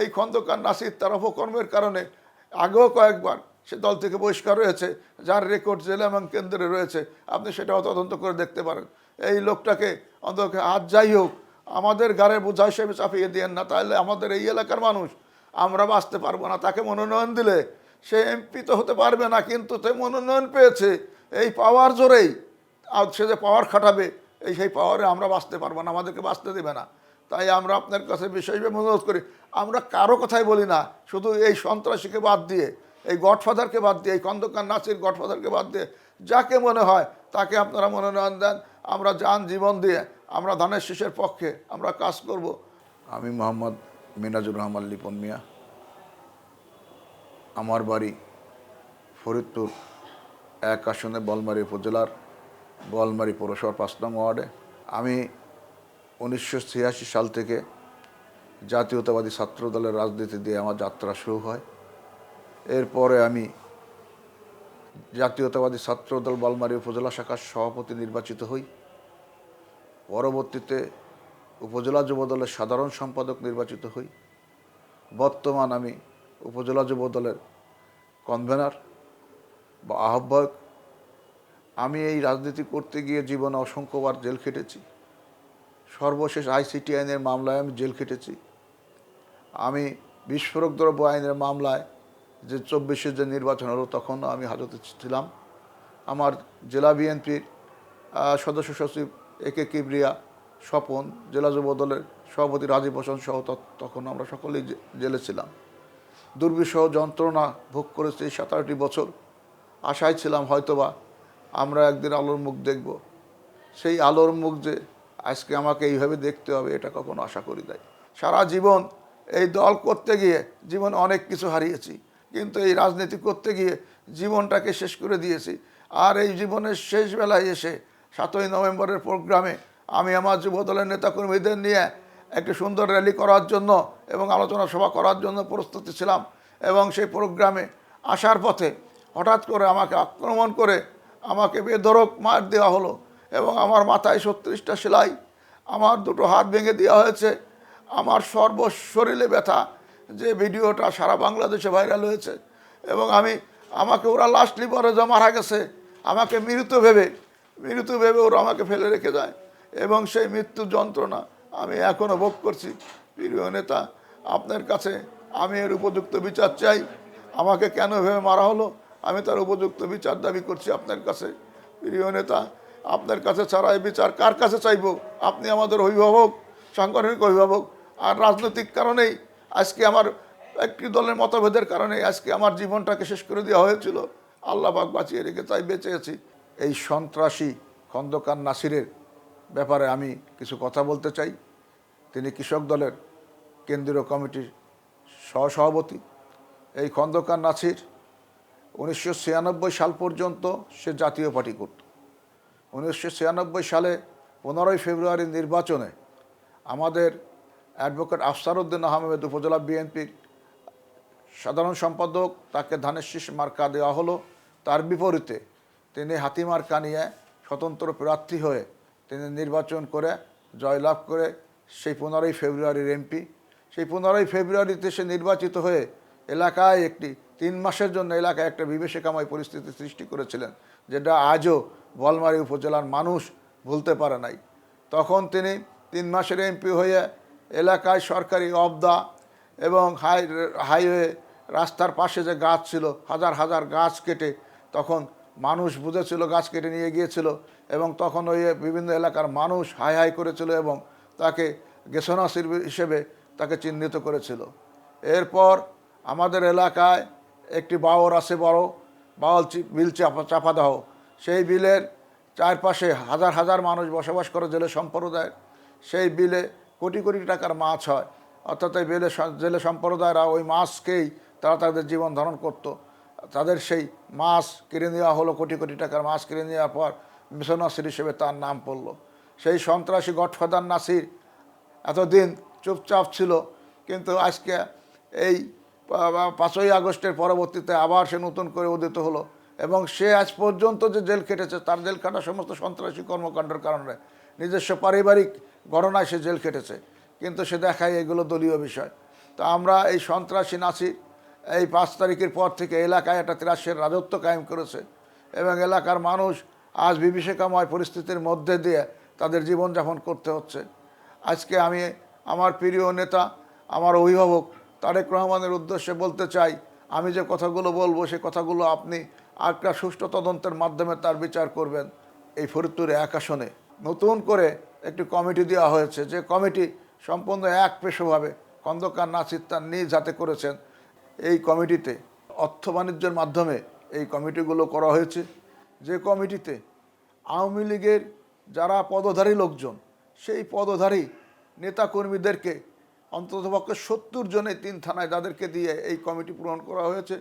এই খন্দকার নাসির তার অপকর্মের কারণে আগেও কয়েকবার সে দল থেকে বহিষ্কার রয়েছে যার রেকর্ড জেলা এবং কেন্দ্রে রয়েছে। আপনি সেটাও তদন্ত করে দেখতে পারেন। এই লোকটাকে অন্তত আজ যাই হোক, আমাদের গাড়ে বোঝা হিসেবে চাপিয়ে দিয়েন না, তাহলে আমাদের এই এলাকার মানুষ আমরা বাঁচতে পারব না। তাকে মনোনয়ন দিলে সে এমপি তো হতে পারবে না, কিন্তু সে মনোনয়ন পেয়েছে। এই পাওয়ার জোরেই সে যে পাওয়ার খাটাবে, এই সেই পাওয়ারে আমরা বাঁচতে পারব না, আমাদেরকে বাঁচতে দেবে না। তাই আমরা আপনার কাছে বিশেষভাবে অনুরোধ করি। আমরা কারও কথাই বলি না, শুধু এই সন্ত্রাসীকে বাদ দিয়ে, এই গডফাদারকে বাদ দিয়ে, এই খন্দকার নাসির গডফাদারকে বাদ দিয়ে, যাকে মনে হয় তাকে আপনারা মনোনয়ন দেন। আমরা যান জীবন দিয়ে, আমরা ধানের শীষের পক্ষে আমরা কাজ করব। আমি মোহাম্মদ মিনাজুর রহমান লিপন মিয়া। আমার বাড়ি ফরিদপুর, এক আসনে বলমারি উপজেলার বলমারি পৌরসভার পাঁচ নং ওয়ার্ডে। আমি উনিশশো ছিয়াশি সাল থেকে জাতীয়তাবাদী ছাত্র দলের রাজনীতি দিয়ে আমার যাত্রা শুরু হয়। এরপরে আমি জাতীয়তাবাদী ছাত্রদল বলমারি উপজেলা শাখার সভাপতি নির্বাচিত হই। পরবর্তীতে উপজেলা যুবদলের সাধারণ সম্পাদক নির্বাচিত হই। বর্তমান আমি উপজেলা যুবদলের কনভেনার বা আহ্বায়ক। আমি এই রাজনীতি করতে গিয়ে জীবনে অসংখ্যবার জেল খেটেছি। সর্বশেষ আইসিটি আইনের মামলায় আমি জেল খেটেছি। আমি বিস্ফোরক দ্রব্য আইনের মামলায় যে চব্বিশে যে নির্বাচন হলো তখন আমি হাজতে ছিলাম। আমার জেলা বিএনপির সদস্য সচিব এ কে কিবরিয়া, স্বপন, জেলা যুব দলের সভাপতি রাজীব হোসেন সহ তখন আমরা সকলেই জেলে ছিলাম। দুর্বিষহ যন্ত্রণা ভোগ করেছি এই সাতারোটি বছর। আশায় ছিলাম হয়তোবা আমরা একদিন আলোর মুখ দেখব। সেই আলোর মুখ যে আজকে আমাকে এইভাবে দেখতে হবে, এটা কখনো আশা করি নাই। সারা জীবন এই দল করতে গিয়ে জীবন অনেক কিছু হারিয়েছি, কিন্তু এই রাজনীতি করতে গিয়ে জীবনটাকে শেষ করে দিয়েছি। আর এই জীবনের শেষ বেলায় এসে সাতই নভেম্বরের প্রোগ্রামে আমি আমার যুব দলের নেতাকর্মীদের নিয়ে একটি সুন্দর র্যালি করার জন্য এবং আলোচনা সভা করার জন্য প্রস্তুতি ছিলাম এবং সেই প্রোগ্রামে আসার পথে হঠাৎ করে আমাকে আক্রমণ করে আমাকে বেধরক মার দেওয়া হলো। এবং আমার মাথায় ছত্রিশটা সেলাই, আমার দুটো হাত ভেঙে দেওয়া হয়েছে, আমার সর্ব শরীরে ব্যথা, যে ভিডিওটা সারা বাংলাদেশে ভাইরাল হয়েছে এবং আমি, আমাকে ওরা লাস্টলি পরে যে মারা গেছে, আমাকে মৃত ভেবে মৃত ভেবে ওরা আমাকে ফেলে রেখে যায় এবং সেই মৃত্যু যন্ত্রণা আমি এখনও ভোগ করছি। প্রিয় নেতা, আপনার কাছে আমি এর উপযুক্ত বিচার চাই। আমাকে কেন ভেবে মারা হলো? আমি তার উপযুক্ত বিচার দাবি করছি আপনার কাছে। প্রিয় নেতা আপনার কাছে ছাড়া এই বিচার কার কাছে চাইব? আপনি আমাদের অভিভাবক, সাংগঠনিক অভিভাবক। আর রাজনৈতিক কারণেই আজকে আমার একটি দলের মতভেদের কারণে আজকে আমার জীবনটাকে শেষ করে দেওয়া হয়েছিল। আল্লাহ পাক বাঁচিয়ে রেখে তাই বেঁচে আছি। এই সন্ত্রাসী খন্দকার নাসিরের ব্যাপারে আমি কিছু কথা বলতে চাই। তিনি কৃষক দলের কেন্দ্রীয় কমিটির সহসভাপতি। এই খন্দকার নাসির উনিশশো ছিয়ানব্বই সাল পর্যন্ত সে জাতীয় পার্টি করত। উনিশশো ছিয়ানব্বই সালে পনেরোই ফেব্রুয়ারি নির্বাচনে আমাদের অ্যাডভোকেট আফসারউদ্দিন আহমেদ উপজেলা বিএনপির সাধারণ সম্পাদক, তাকে ধানের শীষ মার্কা দেওয়া হলো। তার বিপরীতে তিনি হাতি মার্কা নিয়ে স্বতন্ত্র প্রার্থী হয়ে তিনি নির্বাচন করে জয়লাভ করে সেই পনেরোই ফেব্রুয়ারির এমপি। সেই পনেরোই ফেব্রুয়ারিতে সে নির্বাচিত হয়ে এলাকায় একটি তিন মাসের জন্য এলাকায় একটা বিভীষিকাময় পরিস্থিতি সৃষ্টি করেছিলেন, যেটা আজও বলমারি উপজেলার মানুষ ভুলতে পারে নাই। তখন তিনি তিন মাসের এমপি হয়ে এলাকায় সরকারি অবদা এবং হাই, হাইওয়ে রাস্তার পাশে যে গাছ ছিল, হাজার হাজার গাছ কেটে তখন মানুষ বুঝেছিল, গাছ কেটে নিয়ে গিয়েছিল এবং তখন ওই বিভিন্ন এলাকার মানুষ হাই হাই করেছিল এবং তাকে গেসনাসির হিসেবে তাকে চিহ্নিত করেছিল। এরপর আমাদের এলাকায় একটি বাওর আছে বড় বাওয়াল বিল চাপা চাপা দাও সেই বিলের চারপাশে হাজার হাজার মানুষ বসবাস করে জেলে সম্প্রদায়ের। সেই বিলে কোটি কোটি টাকার মাছ হয়। অর্থাৎ এই বেলে জেলে সম্প্রদায়রা ওই মাছকেই তারা তাদের জীবন ধারণ করত। তাদের সেই মাছ কিনে নেওয়া হলো, কোটি কোটি টাকার মাছ কিনে নেওয়ার পর মিশন নাসির হিসেবে তার নাম পড়ল। সেই সন্ত্রাসী গডফাদার নাসির এতদিন চুপচাপ ছিল, কিন্তু আজকে এই পাঁচই আগস্টের পরবর্তীতে আবার সে নতুন করে উদিত হলো। এবং সে আজ পর্যন্ত যে জেল খেটেছে, তার জেল খাটা সমস্ত সন্ত্রাসী কর্মকাণ্ডের কারণে। নিজস্ব পারিবারিক গণনায় সে জেল খেটেছে, কিন্তু সে দেখায় এগুলো দলীয় বিষয়। তা আমরা এই সন্ত্রাসী নাসির এই পাঁচ তারিখের পর থেকে এলাকায় একটা ত্রাসের রাজত্ব কায়েম করেছে এবং এলাকার মানুষ আজ বিভীষিকাময় পরিস্থিতির মধ্যে দিয়ে তাদের জীবনযাপন করতে হচ্ছে। আজকে আমি আমার প্রিয় নেতা, আমার অভিভাবক তারেক রহমানের উদ্দেশ্যে বলতে চাই, আমি যে কথাগুলো বলব, সে কথাগুলো আপনি একটা সুষ্ঠু তদন্তের মাধ্যমে তার বিচার করবেন এই ফরিদপুরে এক আসনে। নতুন করে একটি কমিটি দেওয়া হয়েছে। যে কমিটি সম্পূর্ণ এক পেশোভাবে খন্দকার নাসির তার নিজ হাতে করেছেন। এই কমিটিতে অর্থ বাণিজ্যের মাধ্যমে এই কমিটিগুলো করা হয়েছে। যে কমিটিতে আওয়ামী লীগের যারা পদধারী লোকজন, সেই পদধারী নেতাকর্মীদেরকে অন্ততপক্ষে সত্তর জনে তিন থানায় যাদেরকে দিয়ে এই কমিটি পূরণ করা হয়েছে।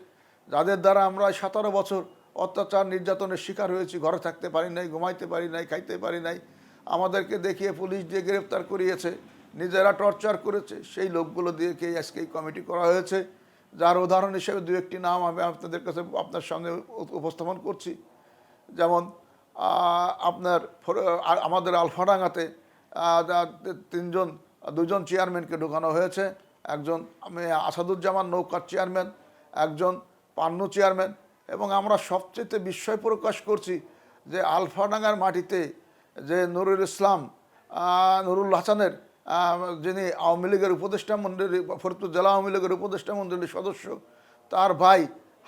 যাদের দ্বারা আমরা সতেরো বছর অত্যাচার নির্যাতনের শিকার হয়েছি, ঘরে থাকতে পারি নাই, ঘুমাইতে পারি নাই, খাইতে পারি নাই। আমাদেরকে দেখিয়ে পুলিশ দিয়ে গ্রেফতার করিয়েছে, নিজেরা টর্চার করেছে, সেই লোকগুলো দিয়ে কে আজকে এই কমিটি করা হয়েছে। যার উদাহরণ হিসেবে দু একটি নাম আমি আপনাদের কাছে, আপনার উপ- উপস্থাপন করছি। যেমন আপনার আমাদের আলফাডাঙ্গাতে তিনজন, দুজন চেয়ারম্যানকে ঢোকানো হয়েছে। একজন আমি আসাদুজ্জামান নৌকার চেয়ারম্যান একজন পান্নু চেয়ারম্যান এবং আমরা সবচেয়ে বিস্ময় প্রকাশ করছি যে আলফাডাঙ্গার মাটিতে যে নুরুল ইসলাম নুরুল হাসানের যিনি আওয়ামী লীগের উপদেষ্টা মণ্ডলী ফরিদপুর জেলা আওয়ামী লীগের উপদেষ্টা মণ্ডলীর সদস্য, তার ভাই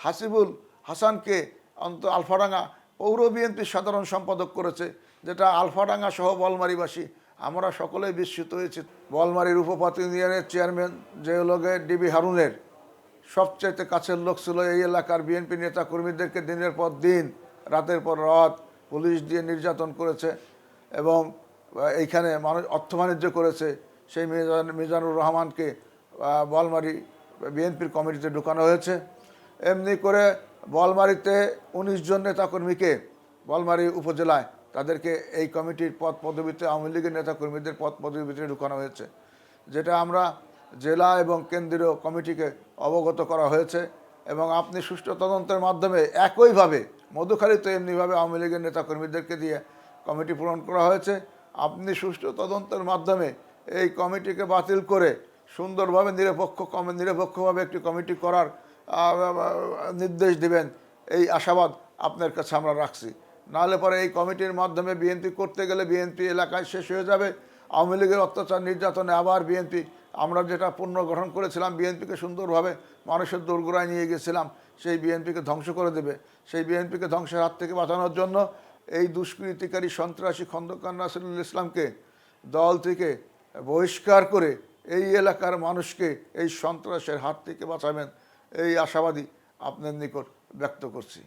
হাসিবুল হাসানকে অন্ত আলফাডাঙ্গা পৌর বিএনপির সাধারণ সম্পাদক করেছে, যেটা আলফাডাঙ্গা সহ বলমারিবাসী। আমরা সকলেই বিস্মিত হয়েছি। বলমারির উপপাত ইউনিয়নের চেয়ারম্যান যে ডিবি হারুনের। সবচাইতে কাছের লোক ছিল এই এলাকার বিএনপি নেতা কর্মীদেরকে দিনের পর দিন, রাতের পর রাত পুলিশ দিয়ে নির্যাতন করেছে এবং এইখানে মানুষ অর্থ বাণিজ্য করেছে। সেই মিজান, মিজানুর রহমানকে বলমারি বিএনপির কমিটিতে ঢুকানো হয়েছে। এমনি করে বলমারিতে উনিশ জন নেতাকর্মীকে বলমারি উপজেলায় তাদেরকে এই কমিটির পদ পদবিতে, আওয়ামী লীগের নেতাকর্মীদের পদ পদবিতে ঢুকানো হয়েছে। যেটা আমরা জেলা এবং কেন্দ্রীয় কমিটিকে অবগত করা হয়েছে এবং আপনি সুষ্ঠু তদন্তের মাধ্যমে একইভাবে মধুখালীতে এমনিভাবে আওয়ামী লীগের নেতাকর্মীদেরকে দিয়ে কমিটি পূরণ করা হয়েছে, আপনি সুষ্ঠু তদন্তের মাধ্যমে এই কমিটিকে বাতিল করে সুন্দরভাবে, নিরপেক্ষ কম, নিরপেক্ষভাবে একটি কমিটি করার নির্দেশ দিবেন, এই আশাবাদ আপনার কাছে আমরা রাখছি। নাহলে পরে এই কমিটির মাধ্যমে বিএনপি করতে গেলে বিএনপি এলাকায় শেষ হয়ে যাবে আওয়ামী লীগের অত্যাচার, নির্যাতনে আবার বিএনপি, আমরা যেটা পুনর্গঠন করেছিলাম, বিএনপিকে সুন্দরভাবে মানুষের দোরগোড়ায় নিয়ে গেছিলাম, সেই বিএনপিকে ধ্বংস করে দেবে। সেই বিএনপিকে ধ্বংসের হাত থেকে বাঁচানোর জন্য এই দুষ্কৃতিকারী সন্ত্রাসী খন্দকার নাসিরুল ইসলামকে দল থেকে বহিষ্কার করে এই এলাকার মানুষকে এই সন্ত্রাসের হাত থেকে বাঁচাবেন, এই আশাবাদী আপনার নিকট ব্যক্ত করছি।